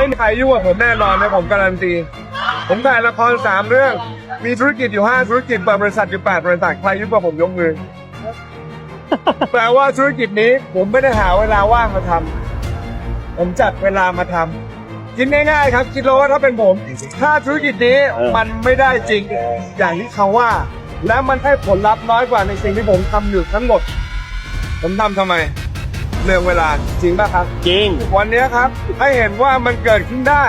ไม่มีใครยุ่งกับผมแน่นอนนะผมการันตี ผมถ่ายละครสามเรื่อง มีธุรกิจอยู่ห้าธุรกิจเปิดบริษัทอยู่แปดบริษัทใครยุ่งกับผมยกมือ แปลว่าธุรกิจนี้ผมไม่ได้หาเวลาว่างมาทำผมจัดเวลามาทำคิดง่ายๆครับ คิดเลยว่าถ้าเป็นผม ถ้าธุรกิจนี้มันไม่ได้จริงอย่างที่เขาว่า และมันให้ผลลัพธ์น้อยกว่าในสิ่งที่ผมทำอยู่ทั้งหมด ผมทำทำไม เรื่องเวลาจริงป่ะครับ จริง วันนี้ครับให้เห็นว่ามันเกิดขึ้นได้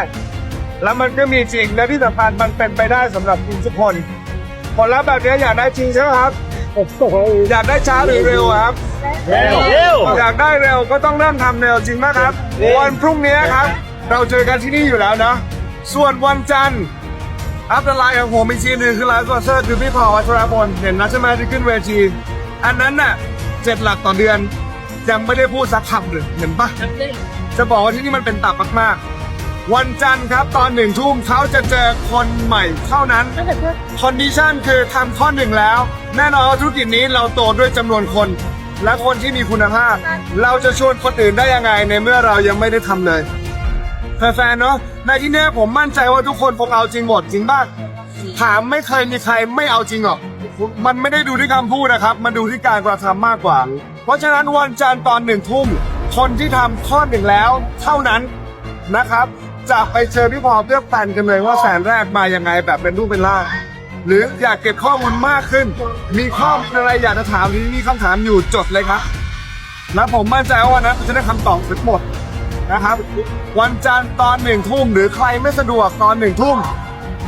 แล้วมันก็มีจริงและที่สำคัญมันเป็นไปได้สำหรับทุกคนผลลัพธ์แบบนี้อยากได้จริงใช่ไหมครับ อยากได้ช้าหรือเร็วอะครับ เร็วเร็วอยากได้เร็วก็ต้องเริ่มทำเร็วจริงไหมครับจริงวันพรุ่งนี้ครับ เราเจอกันที่นี่อยู่แล้วนะ ส่วนวันจันทร์อัพเดทไลน์ของผมอีกทีหนึ่งคือไลฟ์สปอนเซอร์คือพี่พอวัชรพลเห็นนะใช่ไหมที่ขึ้นเวที อันนั้นน่ะเจ็ดหลักต่อเดือน ยังไม่ได้พูดสักคำเลยเห็นปะจะบอกว่าที่นี่มันเป็นตับมากๆ วันจันทร์ครับตอนหนึ่งทุ่มเขาจะเจอคนใหม่เท่านั้นคอนดิชันคือทำข้อหนึ่งแล้ว แน่นอนว่าธุรกิจนี้เราโตด้วยจำนวนคน และคนที่มีคุณภาพ เราจะชวนคนอื่นได้ยังไงในเมื่อเรายังไม่ได้ทำเลยแฟนๆเนาะในที่เนี้ยผมมั่นใจว่าทุกคนคงเอาจริงหมดจริงบ้างถามไม่เคยมีใครไม่เอาจริงหรอก มันไม่ได้ดูที่คำพูดนะครับ มันดูที่การกระทำมากกว่า เพราะฉะนั้นวันจันทร์ตอนหนึ่งทุ่ม คนที่ทำข้อหนึ่งแล้ว เท่านั้นนะครับ จะไปเจอพี่พอเลือกแฟนกันเลยว่าแสนแรกมายังไงแบบเป็นรูปเป็นร่างหรืออยากเก็บข้อมูลมากขึ้น มีข้อมูลอะไรอยากจะถามหรือมีคำถามอยู่จดเลยครับ และผมมั่นใจว่าวันนั้นจะได้คำตอบทั้งหมดนะครับ วันจันทร์ตอนหนึ่งทุ่มหรือใครไม่สะดวกตอนหนึ่งทุ่ม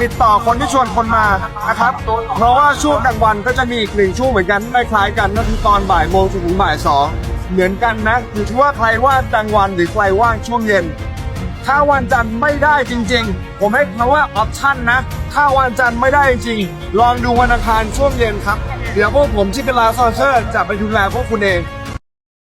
ติดต่อคนที่ชวนคนมานะครับ เพราะว่าช่วงกลางวันก็จะมีอีกหนึ่งช่วงเหมือนกันคล้ายๆกันนั่นคือตอนบ่ายโมงจนถึงบ่ายสองเหมือนกันนะอยู่ที่ว่าใครว่างกลางวันหรือใครว่างช่วงเย็น ถ้าวันจันทร์ไม่ได้จริง ๆ ผมให้คำว่าออปชั่นนะ ถ้าวันจันทร์ไม่ได้จริงๆลองดูวันอังคารช่วงเย็นครับ เดี๋ยวพวกผมที่เป็นลาซอนเซอร์จะไปดูแลพวกคุณเอง